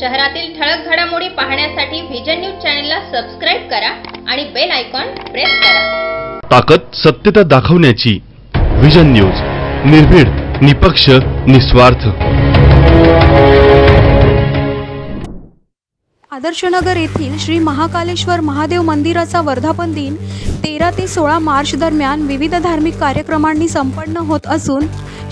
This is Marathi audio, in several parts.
शहरातील ठळक घडामोडी पाहण्यासाठी व्हिजन न्यूज चॅनलला सबस्क्राईब करा आणि बेल आयकॉन प्रेस करा. ताकद सत्यता दाखवण्याची विजन न्यूज निर्भीड निपक्ष निस्वार्थ. आदर्शनगर येथील श्री महाकालेश्वर महादेव मंदिराचा वर्धापन दिन तेरा ते सोळा मार्च दरम्यान विविध धार्मिक कार्यक्रमांनी संपन्न होत असून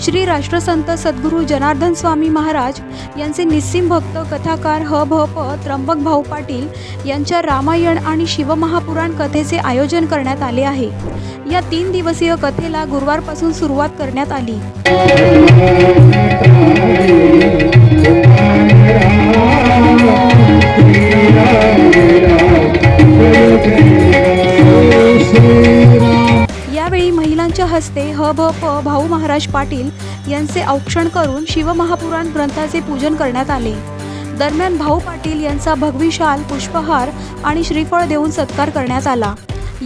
श्री राष्ट्रसंत सद्गुरू जनार्दन स्वामी महाराज यांचे निस्सिम भक्त कथाकार ह भ प त्र्यंबक भाऊ पाटील यांच्या रामायण आणि शिवमहापुराण कथेचे आयोजन करण्यात आले आहे. या तीन दिवसीय कथेला गुरुवारपासून सुरुवात करण्यात आली. हस्ते ह भ प भाऊ महाराज पाटील यांचे औक्षण करून शिवमहापुराण ग्रंथाचे पूजन करण्यात आले. दरम्यान भाऊ पाटील यांचा भगवी शाल पुष्पहार आणि श्रीफळ देऊन सत्कार करण्यात आला.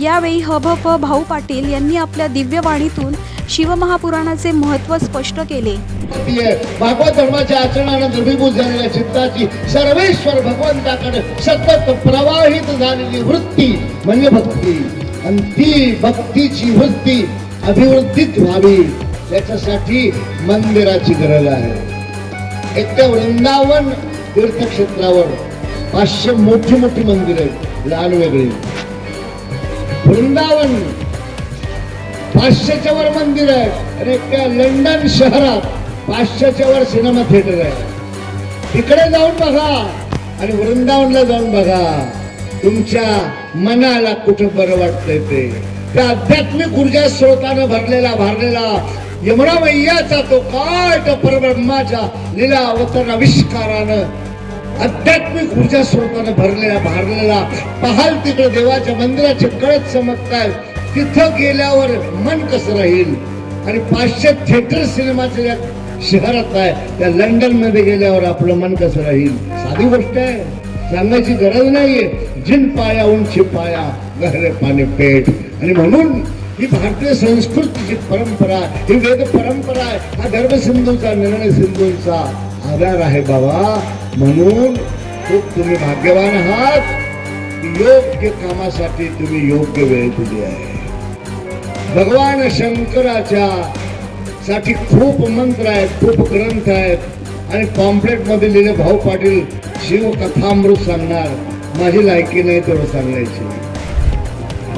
यावेळी ह भ प भाऊ पाटील यांनी आपल्या दिव्यवाणीतून शिवमहापुराणाचे महत्त्व स्पष्ट केले. भागवत धर्माच्या आचरणानं द्रवीभूत झालेल्या चित्ताची सर्वेश्वर भगवंताकडे सतत प्रवाहित झालेली वृत्ती म्हणजे भक्ती आणि ती भक्तीची वृत्ती. अभिवृद्धीत व्हावी याच्यासाठी मंदिराची गरज आहे. एक त्या वृंदावन तीर्थक्षेत्रावर पाचशे मोठी मोठी मंदिर आहेत लहान वेगळी. वृंदावन पाचशेच्या वर मंदिर आहे आणि त्या लंडन शहरात पाचशेच्या वर सिनेमा थिएटर आहे. तिकडे जाऊन बघा आणि वृंदावनला जाऊन बघा. तुमच्या मनाला कुठं बरं वाटतंय ते? त्या आध्यात्मिक ऊर्जा स्रोतानं भरलेला भरलेला यमुना मैयाचा तो काट परब्रह्माच्या लीला अवतरण आविष्कारानं आध्यात्मिक ऊर्जा स्रोतानं भरलेला भारलेला. पाहाल तिकडे देवाच्या मंदिराचे कळत चमकतायत. तिथं गेल्यावर मन कसं राहील? आणि पाचशे थिएटर सिनेमाचे ज्या शहरात आहे. त्या लंडनमध्ये गेल्यावर आपलं मन कसं राहील? साधी गोष्ट आहे. सांगायची गरज नाहीये. जिन पाया उंची पाया गहरे पाणी पेट। आणि म्हणून ही भारतीय संस्कृतीची परंपरा ही वेद परंपरा आहे हा धर्म सिंधूचा निर्णय सिंधूंचा आधार आहे बाबा. म्हणून खूप तुम्ही भाग्यवान आहात. योग्य कामासाठी तुम्ही योग्य वेळ दिली आहे. भगवान शंकराच्या साठी खूप मंत्र आहेत खूप ग्रंथ आहेत. आणि पॉम्पलेटमध्ये लिहिले भाऊ पाटील शिवकथामृत सांगणार. माझी लायकी नाही तेवढं सांगायची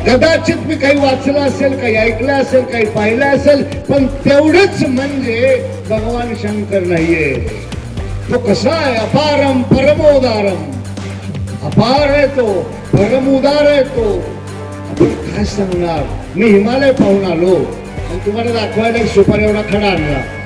कदाचित मी काही वाचलं असेल काही ऐकलं असेल काही पाहिलं असेल पण तेवढंच म्हणजे भगवान शंकर नाहीये. तो कसा आहे? अपारम परमोदारम. अपार आहे तो परमोदार आहे तो. आपण काय सांगणार? मी हिमालय पाहून आलो. आणि तुम्हाला दाखवायला एक सुपारी एवढा खडा आणला.